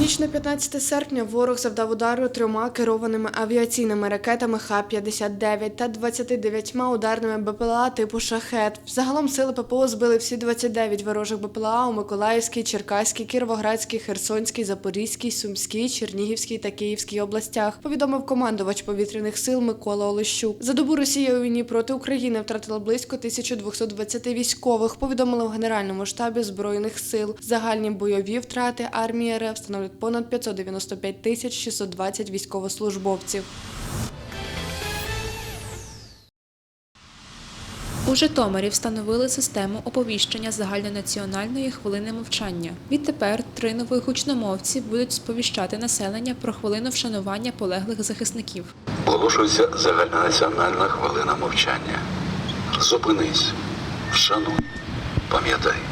ніч на 15 серпня ворог завдав удару трьома керованими авіаційними ракетами Х-59 та 29 ударними БПЛА типу «Шахет». Загалом сили ППО збили всі 29 ворожих БПЛА у Миколаївській, Черкаській, Кіровоградській, Херсонській, Запорізькій, Сумській, Чернігівській та Київській областях, повідомив командувач повітряних сил Микола Олещук. За добу Росія у війні проти України втратила близько 1220 військових, повідомили в Генеральному штабі Збройних сил. Загальні бойові втрати армії РФ становлять понад 595 тисяч 620 військовослужбовців. У Житомирі встановили систему оповіщення загальнонаціональної хвилини мовчання. Відтепер три нових гучномовці будуть сповіщати населення про хвилину вшанування полеглих захисників. Оголошується загальнонаціональна хвилина мовчання. Зупинись, вшануй, пам'ятай.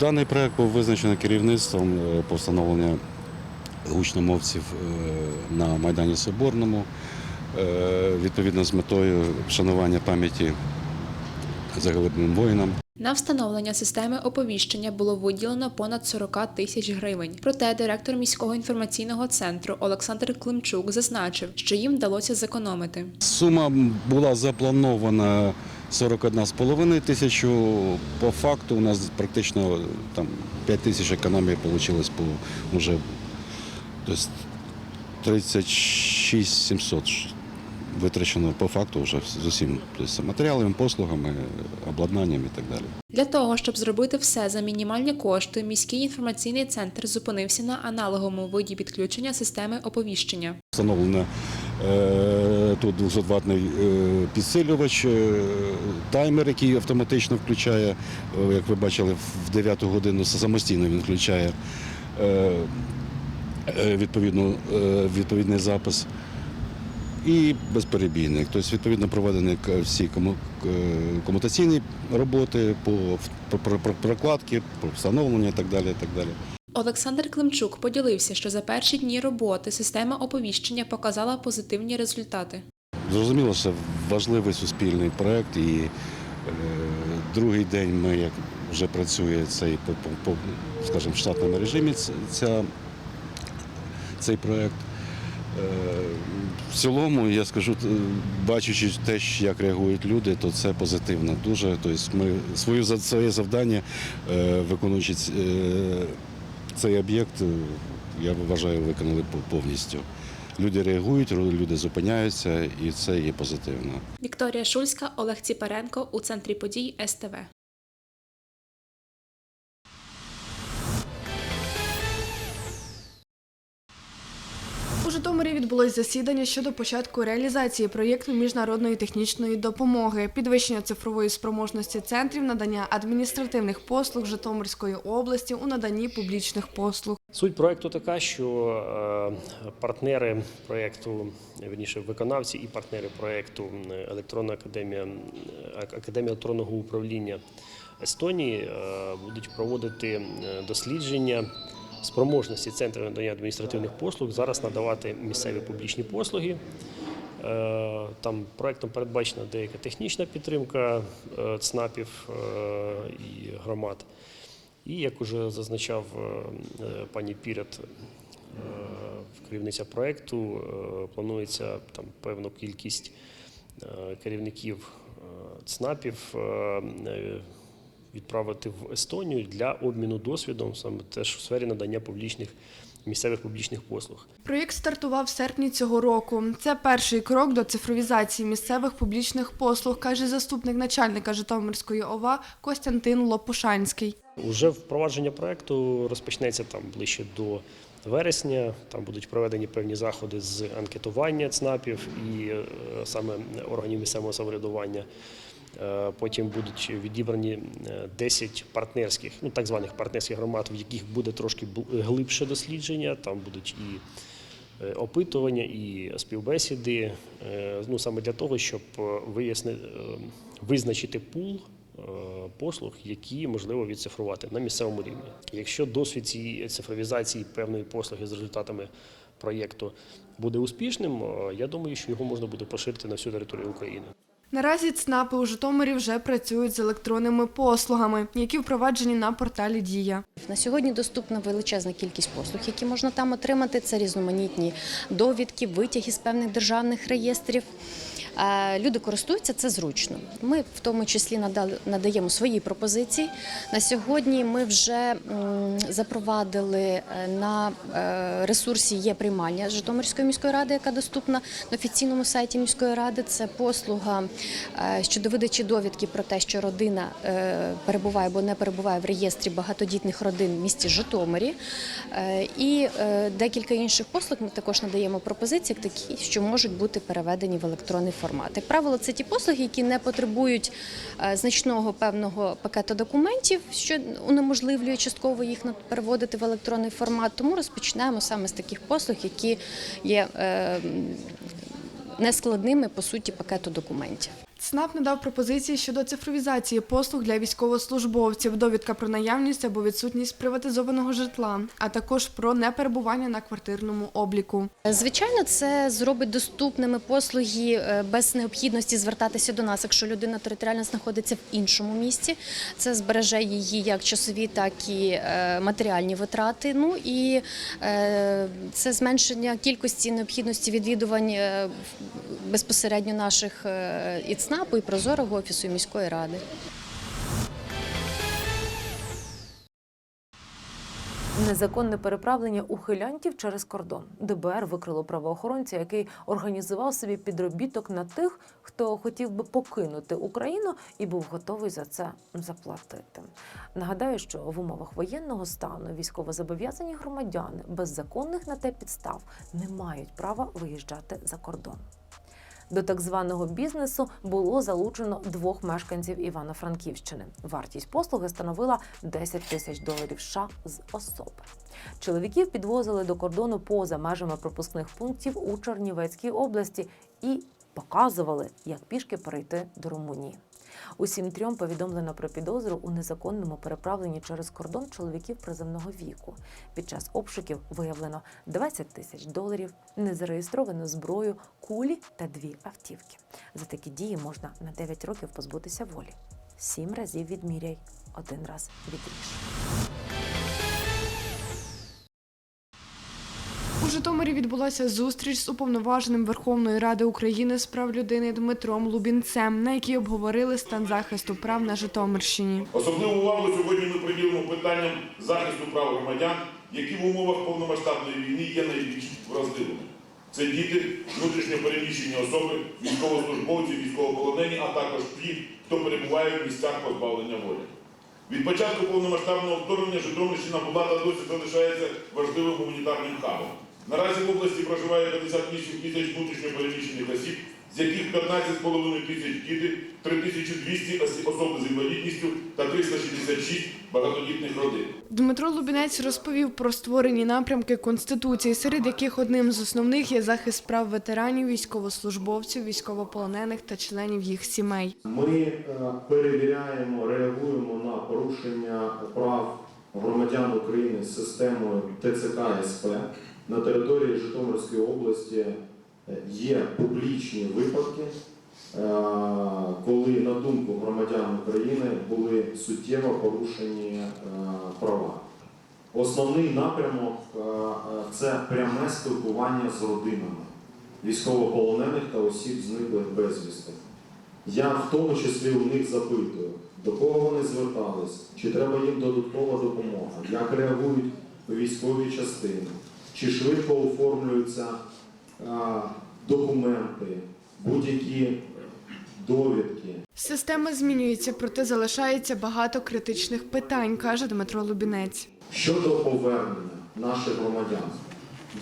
Даний проект був визначений керівництвом е, по встановленню гучномовців е, на Майдані Соборному, е, відповідно з метою вшанування пам'яті загиблим воїнам. На встановлення системи оповіщення було виділено понад 40 тисяч гривень. Проте директор міського інформаційного центру Олександр Климчук зазначив, що їм вдалося зекономити. Сума була запланована 41,5 тисячу. По факту у нас практично там 5 тисяч економії вийшло по вже тобто 36 700 витрачено по факту вже з усім тобто матеріалами, послугами, обладнанням і так далі. Для того, щоб зробити все за мінімальні кошти, міський інформаційний центр зупинився на аналоговому виді підключення системи оповіщення. Встановлено тут 200-ваттний е, підсилювач, е, таймер, який автоматично включає, е, як ви бачили, в 9 годину самостійно він включає е, е, відповідно, е, відповідний запис. І безперебійник. Тобто, відповідно, проведені всі комутаційні роботи по, по, про- прокладки, по і так далі. І так далі. Олександр Климчук поділився, що за перші дні роботи система оповіщення показала позитивні результати. Зрозуміло, що важливий суспільний проєкт, і е, другий день ми як вже працює цей по, скажімо, штатному режимі ця, цей проєкт. Е, в цілому, я скажу, бачучи те, як реагують люди, то це позитивно дуже. Тобто ми свою, своє завдання, е, виконуючи цей об'єкт, е, я вважаю, виконали повністю. Люди реагують, люди зупиняються, і це є позитивно. Вікторія Шульська, Олег Ціпаренко у центрі подій СТВ. Відбулось засідання щодо початку реалізації проєкту міжнародної технічної допомоги, підвищення цифрової спроможності центрів надання адміністративних послуг Житомирської області у наданні публічних послуг. Суть проекту така, що е, партнери проекту, вірніше виконавці і партнери проекту Електронна академія е, Академія електронного управління Естонії е, будуть проводити дослідження спроможності центру надання адміністративних послуг зараз надавати місцеві публічні послуги Е, Там проектом передбачена деяка технічна підтримка е, ЦНАПів е, і громад. І як уже зазначав пані Пірят, керівниця проекту, планується там певну кількість керівників ЦНАПів відправити в Естонію для обміну досвідом саме теж в сфері надання публічних місцевих публічних послуг. Проєкт стартував в серпні цього року. Це перший крок до цифровізації місцевих публічних послуг, каже заступник начальника Житомирської ОВА Костянтин Лопушанський. Уже впровадження проекту розпочнеться там ближче до вересня. Там будуть проведені певні заходи з анкетування ЦНАПів і е, саме органів місцевого самоврядування. Е, Потім будуть відібрані е, 10 партнерських, ну так званих партнерських громад, в яких буде трошки глибше дослідження. Там будуть і е, опитування, і співбесіди. е, Ну саме для того, щоб вияснити, визначити пул е, послуг, які можливо відцифрувати на місцевому рівні. Якщо досвід цієї цифровізації певної послуги з результатами проєкту буде успішним, е, я думаю, що його можна буде поширити на всю територію України. Наразі ЦНАПи у Житомирі вже працюють з електронними послугами, які впроваджені на порталі Дія. На сьогодні доступна величезна кількість послуг, які можна там отримати. Це різноманітні довідки, витяги з певних державних реєстрів. Е, Люди користуються це зручно. Ми в тому числі надаємо свої пропозиції. На сьогодні ми вже запровадили е, на е, ресурсі є приймальня Житомирської міської ради, яка доступна на офіційному сайті міської ради. Це послуга щодо видачі довідки про те, що родина перебуває або не перебуває в реєстрі багатодітних родин в місті Житомирі. І декілька інших послуг ми також надаємо пропозиції, такі, що можуть бути переведені в електронний формат. Як правило, це ті послуги, які не потребують е, значного певного пакету документів, що унеможливлює частково їх переводити в електронний формат. Тому розпочинаємо саме з таких послуг, які є е, нескладними по суті пакету документів. ЦНАП надав пропозиції щодо цифровізації послуг для військовослужбовців, довідка про наявність або відсутність приватизованого житла, а також про неперебування на квартирному обліку. Звичайно, це зробить доступними послуги е, без необхідності звертатися до нас, якщо людина територіально знаходиться в іншому місці. Це збереже її як часові, так і е, матеріальні витрати. Ну і е, це зменшення кількості необхідності відвідувань безпосередньо наших і ЦНАПу, і прозорого офісу міської ради. Незаконне переправлення ухилянтів через кордон. ДБР викрило правоохоронця, який організував собі підробіток на тих, хто хотів би покинути Україну і був готовий за це заплатити. Нагадаю, що в умовах воєнного стану військовозобов'язані громадяни без законних на те підстав не мають права виїжджати за кордон. До так званого бізнесу було залучено двох мешканців Івано-Франківщини. Вартість послуги становила 10 тисяч доларів США з особи. Чоловіків підвозили до кордону поза межами пропускних пунктів у Чернівецькій області і показували, як пішки перейти до Румунії. Усім трьом повідомлено про підозру у незаконному переправленні через кордон чоловіків приземного віку. Під час обшуків виявлено 20 тисяч доларів, незареєстровану зброю, кулі та дві автівки. За такі дії можна на 9 років позбутися волі. Сім разів відміряй, один раз відріж. Житомирі відбулася зустріч з уповноваженим Верховної Ради України з прав людини Дмитром Лубінцем, на якій обговорили стан захисту прав на Житомирщині. Особливу увагу сьогодні ми приділимо питанням захисту прав громадян, які в умовах повномасштабної війни є найбільш вразливими. Це діти, внутрішньо переміщені особи, військовослужбовці, військовополонені, а також ті, хто перебуває в місцях позбавлення волі. Від початку повномасштабного вторгнення Житомирщина була та досі залишається важливим гуманітарним хабом. Наразі в області проживає 58 тисяч внутрішньо переміщених осіб, з яких 15,5 тисяч діти, 3200 осі- особи з інвалідністю та 366 багатодітних родин. Дмитро Лубінець розповів про створені напрямки Конституції, серед яких одним з основних є захист прав ветеранів, військовослужбовців, військовополонених та членів їх сімей. Ми е, перевіряємо, реагуємо на порушення прав громадян України з системою ТЦК СП на території Житомирської області. е, є публічні випадки, е, коли, на думку громадян України, були суттєво порушені е, права. Основний напрямок це пряме спілкування з родинами військовополонених та осіб зниклих безвісти. Я в тому числі у них запитую, до кого вони звертались, чи треба їм додаткова допомога, як реагують військові частини, чи швидко оформлюються а, документи, будь-які довідки. Система змінюється, проте залишається багато критичних питань, каже Дмитро Лубінець. Щодо повернення наших громадян,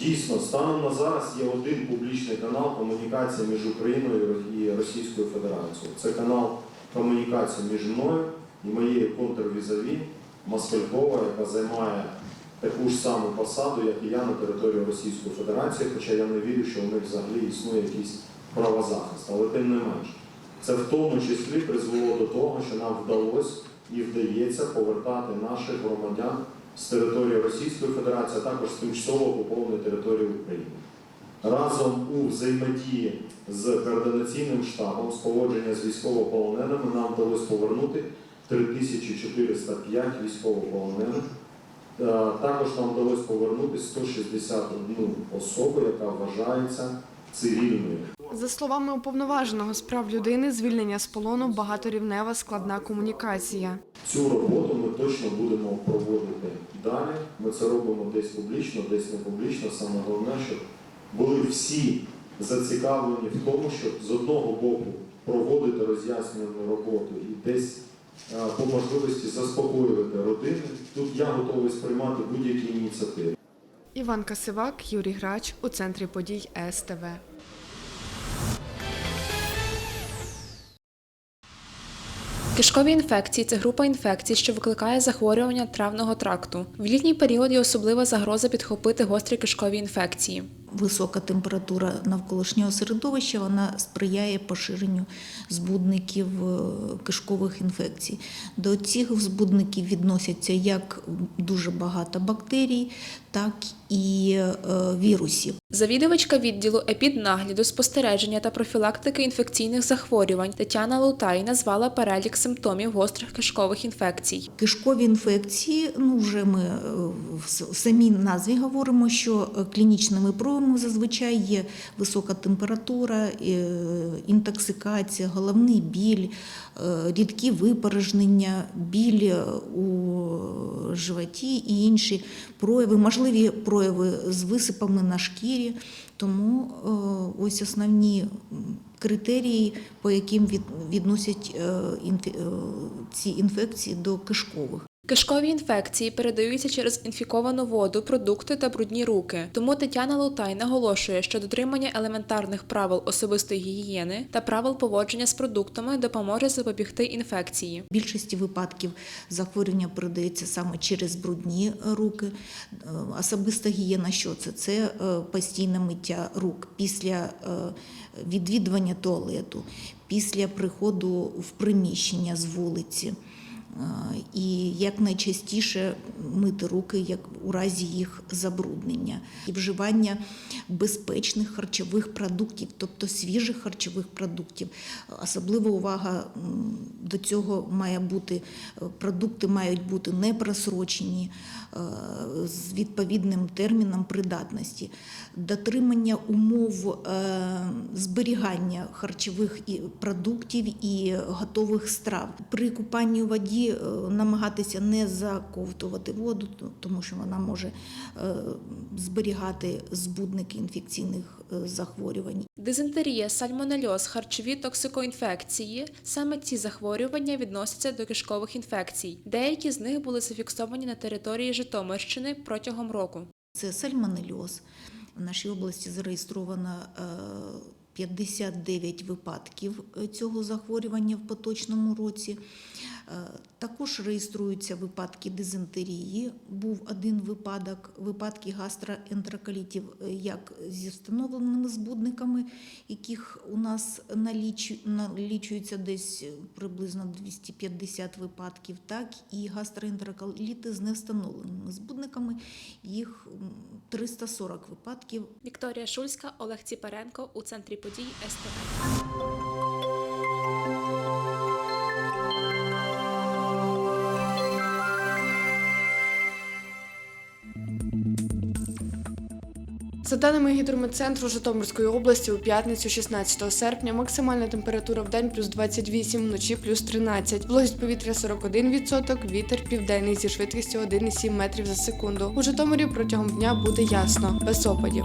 дійсно, станом на зараз є один публічний канал комунікації між Україною і Російською Федерацією. Це канал комунікації між мною і моєю контрвізаві Москалькова, яка займає таку ж саму посаду, як і я на території Російської Федерації, хоча я не вірю, що у них взагалі існує якийсь правозахист. Але тим не менш, це в тому числі призвело до того, що нам вдалося і вдається повертати наших громадян з території Російської Федерації, а також з тимчасово окупованої території України. Разом у взаємодії з координаційним штабом з поводження з військовополоненими нам вдалося повернути 3405 військовополонених. Е, Також нам вдалося повернути 161 особу, яка вважається цивільною. За словами уповноваженого з прав людини, звільнення з полону багаторівнева складна комунікація. Цю роботу ми точно будемо проводити далі. Ми це робимо десь публічно, десь не публічно. Саме головне, щоб були всі зацікавлені в тому, щоб з одного боку проводити роз'яснювальну роботу і десь по можливості заспокоювати родини. Тут я готовий сприймати будь-які ініціативи. Іван Касивак, Юрій Грач у центрі подій СТВ. Кишкові інфекції це група інфекцій, що викликає захворювання травного тракту. В літній період є особлива загроза підхопити гострі кишкові інфекції. Висока температура навколишнього середовища вона сприяє поширенню збудників е, кишкових інфекцій. До цих збудників відносяться як дуже багато бактерій, так і е, вірусів. Завідувачка відділу епіднагляду, спостереження та профілактики інфекційних захворювань Тетяна Лутай назвала перелік симптомів гострих кишкових інфекцій. Кишкові інфекції, ну вже ми е, в самій назві говоримо, що клінічними проявами зазвичай є висока температура, е, інтоксикація, головний біль, е, рідкі випорожнення, біль е, у животі і інші прояви, можливі прояви з висипами на шкірі. Тому ось основні критерії, по яким відносять ці інфекції до кишкових. Кишкові інфекції передаються через інфіковану воду, продукти та брудні руки. Тому Тетяна Лутай наголошує, що дотримання елементарних правил особистої гігієни та правил поводження з продуктами допоможе запобігти інфекції. Більшості випадків захворювання передається саме через брудні руки. Е, Особиста гігієна що це? Це е, постійне миття рук після е, відвідування туалету, після приходу в приміщення з вулиці. І якнайчастіше мити руки як у разі їх забруднення, і вживання безпечних харчових продуктів, тобто свіжих харчових продуктів. Особлива увага до цього має бути. е, Продукти мають бути не просрочені з відповідним терміном придатності, дотримання умов е, зберігання харчових продуктів і готових страв. При купанні у воді е, намагатися не заковтувати воду, тому що вона може е, зберігати збудники інфекційних е, захворювань. Дизентерія, сальмонельоз, харчові токсикоінфекції саме ці захворювання відносяться до кишкових інфекцій. Деякі з них були зафіксовані на території Житомирщини протягом року. Це сальмонельоз. В нашій області зареєстровано е, 59 випадків е, цього захворювання в поточному році. Також реєструються випадки дизентерії. Був один випадок, випадки гастроентероколітів е, як зі встановленими збудниками, яких у нас налічу- налічується десь приблизно 250 випадків, так і гастроентероколіти з невстановленими збудниками, їх м, 340 випадків. Вікторія Шульська, Олег Ціпаренко у центрі подій СТВ. За даними гідрометцентру Житомирської області, у п'ятницю 16 серпня максимальна температура в день плюс 28, вночі плюс 13. Вологість повітря 41%, вітер південний зі швидкістю 1,7 метрів за секунду. У Житомирі протягом дня буде ясно, без опадів.